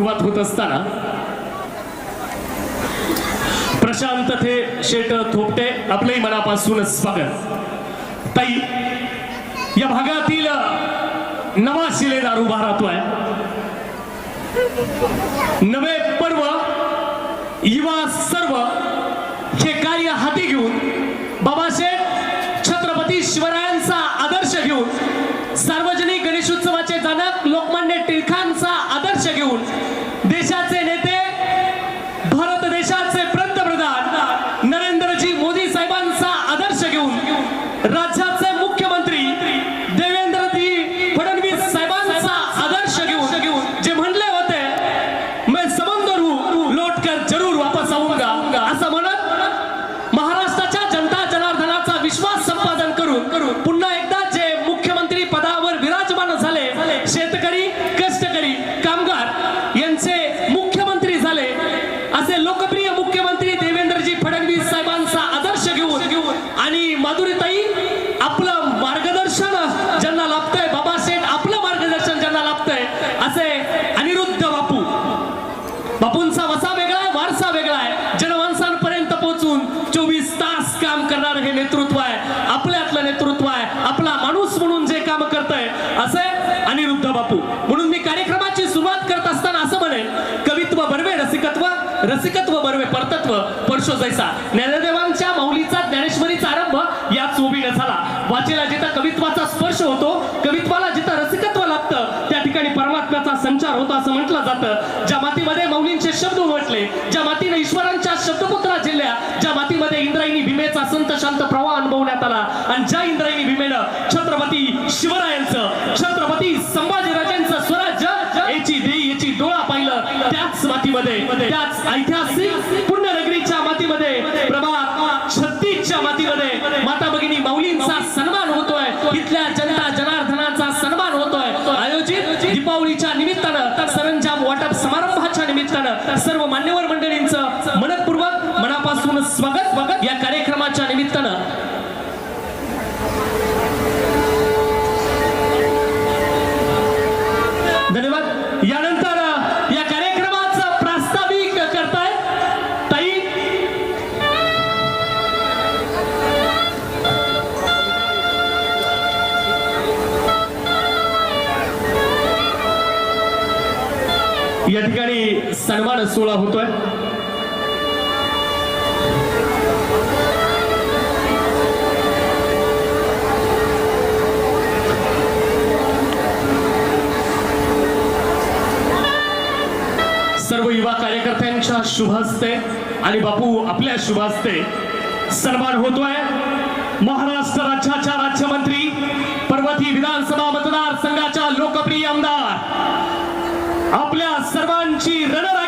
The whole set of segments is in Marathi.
सुरुवात होत असताना प्रशांत थे शेट थोपटे आपलंही मनापासूनच स्वागत. ताई या भागातील नवा शिलेदार उभा राहतोय. नवे पर्व युवा सर्व हे कार्य हाती घेऊन बाबासाहेब छत्रपती शिवरायांचा आदर्श घेऊन चोवीस तास काम करणारं हे नेतृत्व आहे. आपल्यातलं नेतृत्व आहे. आपला माणूस म्हणून जे काम करतंय असे अनिरुद्ध बापू. म्हणून मी कार्यक्रमाची सुरुवात करत असताना असं म्हणेन कवित्व बर्वे रसिकत्व रसिकत्व बर्वे परतत्व परशो जैसा. ज्ञानदेवांच्या माऊलीचा ज्ञानेश्वरीचा आरंभ याच चोबीने झाला. वाचेला जिथं कवित्वाचा स्पर्श होतो कवित्वाला जिथं रसिकत्व लागतं त्या ठिकाणी परमात्म्याचा संचार होतो असं म्हटलं जातं. ज्या मातीमध्ये माऊलींचे शब्द उमटले ज्या मातीने ईश्वरांच्या शब्दपुत्रा जिल्ह्या भीमेचा संत शांत प्रवाह अनुभवण्यात आला. आणि ज्या इंद्रायणी भीमेनं छत्रपती शिवरायांचं छत्रपती संभाजीराजांचं स्वराज्य याची देई याची डोळा पाहिलं त्याच मातीमध्ये त्याच ऐतिहासिक सन्मान सोहळा होतोय. सर्व युवा कार्यकर्त्यांच्या शुभ हस्ते आणि बापू आपल्या शुभ हस्ते सन्मान होतोय. महाराष्ट्र राज्याच्या राज्यमंत्री पर्वती विधानसभा मतदारसंघाच्या लोकप्रिय आमदार आपल्या ರಣರ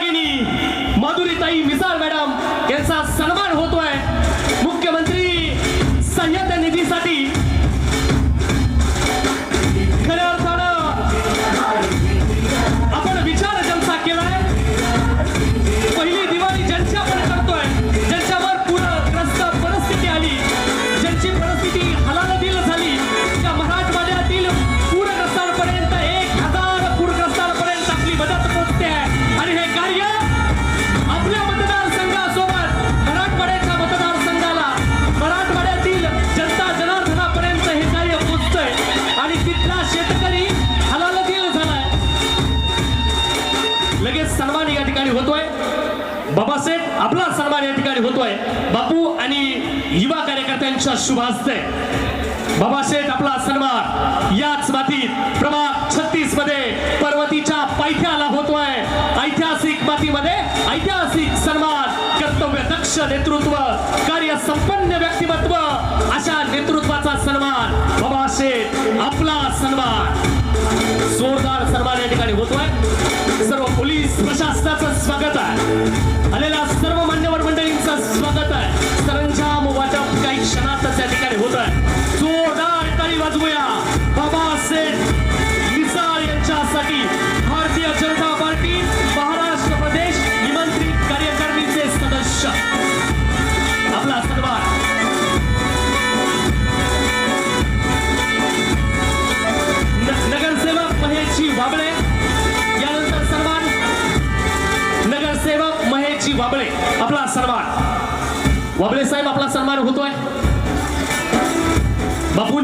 बाबासाहेब आपला सन्मान या ठिकाणी होतोय. बापू आणि युवा कार्यकर्त्यांच्या शुभास्ते बाबासाहेब आपला सन्मान याच मातीत प्रभाग छत्तीसमध्ये पर्वतीच्या पायथ्याला होतोय. ऐतिहासिक मातीमध्ये ऐतिहासिक सन्मान कर्तव्य दक्ष नेतृत्व कार्य संपन्न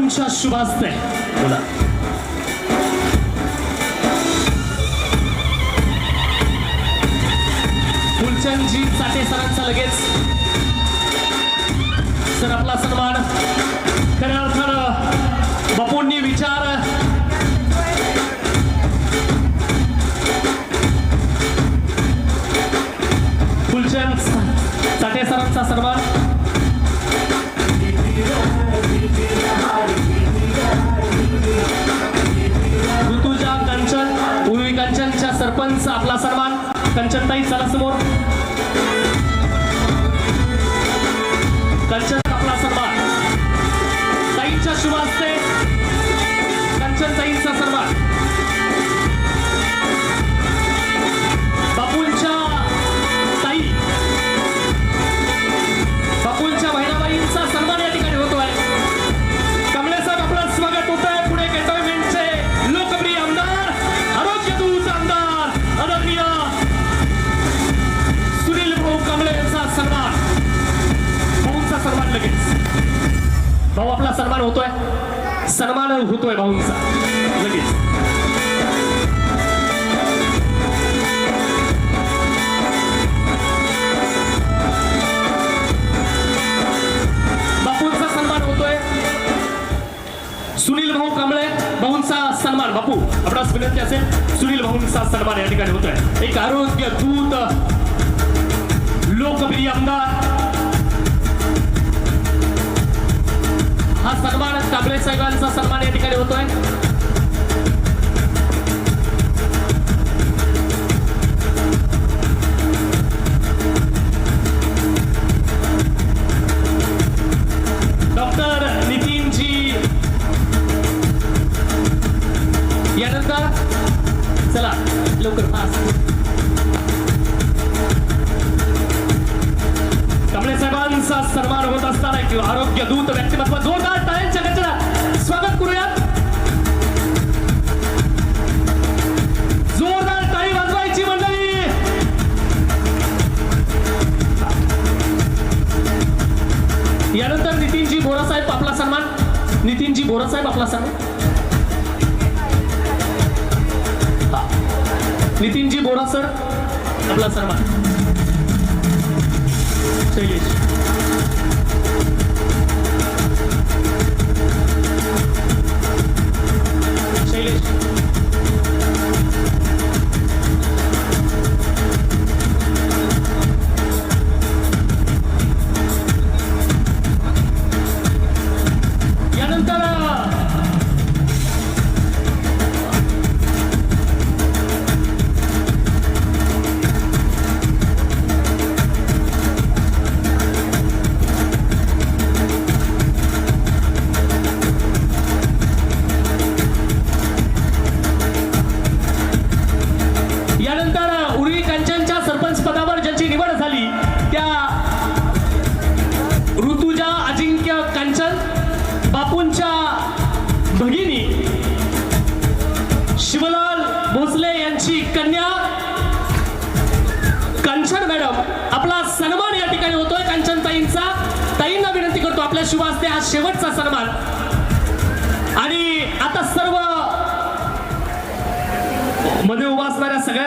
बापूंच्या शुभास्ते बोला. फुलचंदजी चाटे सरांचा लगेच. सर आपला सन्मान. खऱ्या अर्थानं आपला सन्मान. कंचनताई चला समोर. कंचन आपला सन्मान. ताईंच्या शुभ असते आपला सन्मान होतोय सन्मान होतोय भाऊंचा लगेच सन्मान सुनील भाऊ सन्मान। बापू आपणास विनंती असेल सुनील भाऊंचा सन्मान या ठिकाणी होतोय एक आरोग्य दूत, लोकप्रिय आमदार हा सन्मान कांबळे साहेबांचा सन्मान या ठिकाणी होतोय. डॉक्टर नितीनजी. यानंतर चला लवकर फास्ट असा सन्मान होत असताना एक आरोग्य दूत व्यक्तिमत्व जोरदार टाळ्यांच्या गजरात स्वागत करूयात. जोरदार टाळी वाजवायची मंडळी. यानंतर नितीनजी बोरासाहेब आपला सन्मान. नितीनजी बोरासाहेब आपला सन्मान. नितीनजी बोरा सर आपला सन्मान. शैलेश. कन्या कंचन मॅडम आपला सन्मान या ठिकाणी होतोय. कंचन ताईंचा ताईंना विनंती करतो आपल्या शुभ हस्ते हा शेवटचा सन्मान. आणि आता सर्वमध्ये उभा असणाऱ्या सगळ्या